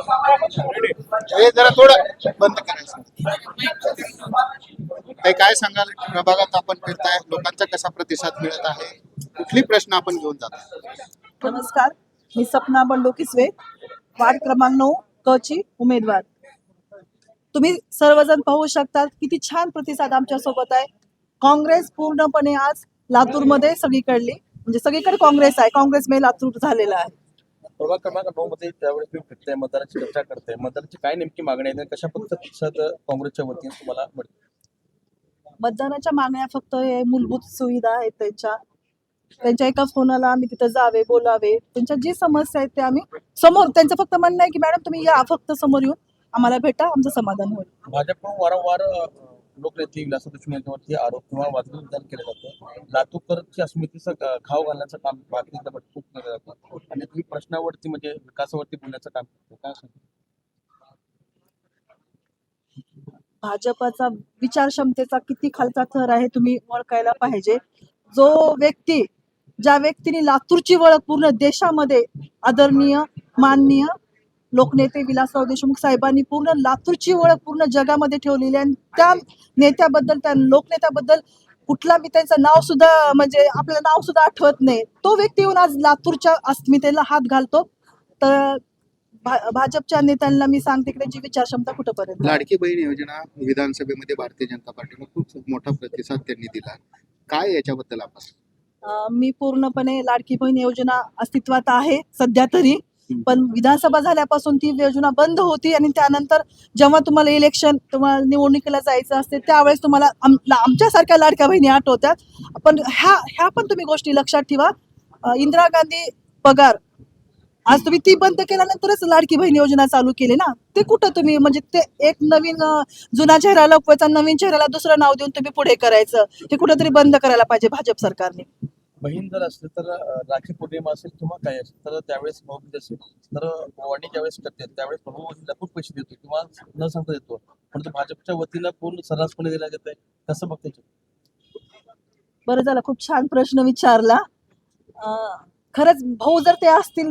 हे जरा थोडं बंद करायचं. ते काय सांगाल? प्रभागात आपण फिरताय लोकांचा कसा प्रतिसाद मिळत आहे? कुठली प्रश्न आपण घेऊन जातो नमस्कार. मी सपना बंडू किसवे वार्ड क्रमांक नऊ क ची उमेदवार. तुम्ही सर्वजण पाहू शकतात किती छान प्रतिसाद आमच्यासोबत आहे. काँग्रेस पूर्णपणे आज लातूरमध्ये सगळीकडली म्हणजे सगळीकडे काँग्रेस आहे. काँग्रेसमध्ये लातूर झालेला आहे. प्रभाग क्रमांक नऊ मध्ये त्यावेळेस तुम्ही फिरताय मतदाराची चर्चा करताय. मतदाराची काय नेमकी मागणी आहे कशा पद्धतीचा प्रतिसाद काँग्रेसच्या वतीने तुम्हाला मिळतो? मतदानाच्या मागण्या फक्त हे मूलभूत सुविधा आहेत त्यांच्या. त्यांच्या एका फोनाला आम्ही तिथं जावे बोलावे. त्यांच्या जी समस्या आहेत ते आम्ही समोर त्यांचं फक्त म्हणणं आहे की मॅडम तुम्ही या फक्त समोर येऊन आम्हाला भेटा आमचं समाधान होईल. भाजपकडून वारंवार लोकनेते विलास देशमुख यांच्यावरती आरोप किंवा वादविवाद विधान केलं जातं लातूरकरची अस्मितेचं घाव घालण्याचं काम भारतीय जनता भटकून केलं जातं. आणि तुम्ही प्रश्नावरती म्हणजे विकासावरती बोलण्याचं काम करतो. काय सांगतो? भाजपाचा विचार क्षमतेचा किती खालचा थर आहे तुम्ही ओळखायला पाहिजे. जो व्यक्ती ज्या व्यक्तीने लातूरची ओळख पूर्ण देशामध्ये आदरणीय माननीय लोकनेते विलासराव देशमुख साहेबांनी पूर्ण लातूरची ओळख पूर्ण जगामध्ये ठेवलेली आहे. आणि त्या नेत्याबद्दल त्या लोकनेत्याबद्दल कुठला मी त्यांचं नाव सुद्धा म्हणजे आपल्याला नाव सुद्धा आठवत नाही. तो व्यक्ती येऊन आज लातूरच्या अस्मितेला हात घालतो. तर भाजपच्या नेत्यांना मी सांगते की त्यांची विचारक्षमता कुठंपर्यंत. लाडकी बहीण योजना विधानसभेमध्ये भारतीय जनता पार्टीने खूप मोठा प्रतिसाद त्यांनी दिला. काय याच्याबद्दल आपण? मी पूर्णपणे लाडकी बहीण योजना अस्तित्वात आहे सध्या तरी. पण विधानसभा झाल्यापासून ती योजना बंद होती आणि त्यानंतर जेव्हा तुम्हाला इलेक्शन तुम्हाला निवडणुकीला जायचं असते त्यावेळेस तुम्हाला आम- आमच्यासारख्या लाडक्या बहिणी आठवतात पण ह्या ह्या पण तुम्ही गोष्टी लक्षात ठेवा. इंदिरा गांधी पगार. आज तुम्ही ती बंद केल्यानंतरच लाडकी बहीण योजना चालू केली ना? ते कुठं तुम्ही म्हणजे ते एक नवीन जुना चेहरा लपवायचा नवीन चेहऱ्याला दुसरं नाव देऊन तुम्ही पुढे करायचं. हे कुठंतरी बंद करायला पाहिजे भाजप सरकारने. बहीण जर असली तर राखी पौर्णिमा असेल किंवा काय असेल तर त्यावेळेस भाऊबीज म्हणजे असेल. तर वाणी ज्यावेळेस करते त्यावेळेस भाऊबीजला खूप पैसे देतो किंवा न सांगता देतो. परंतु भाजपच्या वतीनं पूर्ण सर्रासपणे दिला जात आहे कसं बघते बरं झालं. खूप छान प्रश्न विचारला. खरंच भाऊ जर ते असतील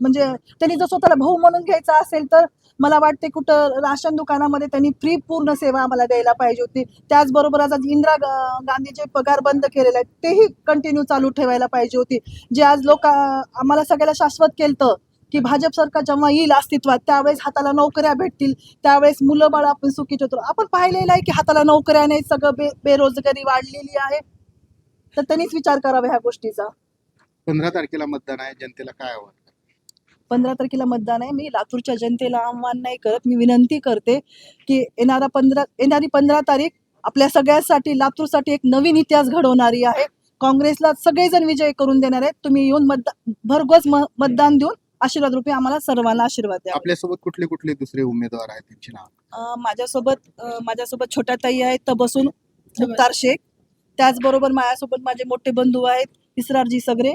म्हणजे त्यांनी जर स्वतःला भाऊ म्हणून घ्यायचा असेल तर मला वाटते कुठं राशन दुकानामध्ये त्यांनी फ्री पूर्ण सेवा आम्हाला द्यायला पाहिजे होती. त्याचबरोबर आज इंदिरा गांधी गांधीचे पगार बंद केलेले आहेत तेही कंटिन्यू चालू ठेवायला पाहिजे होती. जे आज लोक आम्हाला सगळ्याला शाश्वत केलं की भाजप सरकार जेव्हा येईल अस्तित्वात त्यावेळेस हाताला नोकऱ्या भेटतील. त्यावेळेस मुलं बाळ आपण सुखी होतो आपण पाहिलेलं आहे की हाताला नोकऱ्या नाही सगळं बे बेरोजगारी वाढलेली आहे. तर त्यांनीच विचार करावा ह्या गोष्टीचा. पंधरा तारखेला मतदान आहे जनतेला काय हवं पंधरा तारखेला मतदान आहे. मी लातूरच्या जनतेला आव्हान नाही करत. मी विनंती करते की येणारा पंधरा येणारी पंधरा तारीख आपल्या सगळ्यासाठी लातूरसाठी एक नवीन इतिहास घडवणारी आहे. काँग्रेसला सगळेजण विजय करून देणार आहेत. तुम्ही येऊन मतदान भरघोस मतदान देऊन आशीर्वाद रुपये आम्हाला सर्वांना आशीर्वाद द्या. आपल्यासोबत कुठले कुठले दुसरे उमेदवार आहेत त्यांची नाव? माझ्यासोबत माझ्यासोबत छोट्या ताई आहेत तर बसून मुक्तार शेख. त्याचबरोबर माझ्यासोबत माझे मोठे बंधू आहेत इसरारजी सगरे.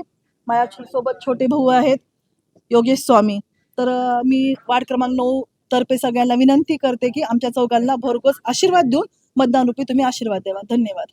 माझ्या सोबत छोटे भाऊ आहेत. योगेश स्वामी. तर मी वार्ड क्रमांक नऊ तर्फे सगळ्यांना विनंती करते की आमच्या चौघांना भरघोस आशीर्वाद देऊन मतदान रूपी तुम्ही आशीर्वाद द्यावा. धन्यवाद.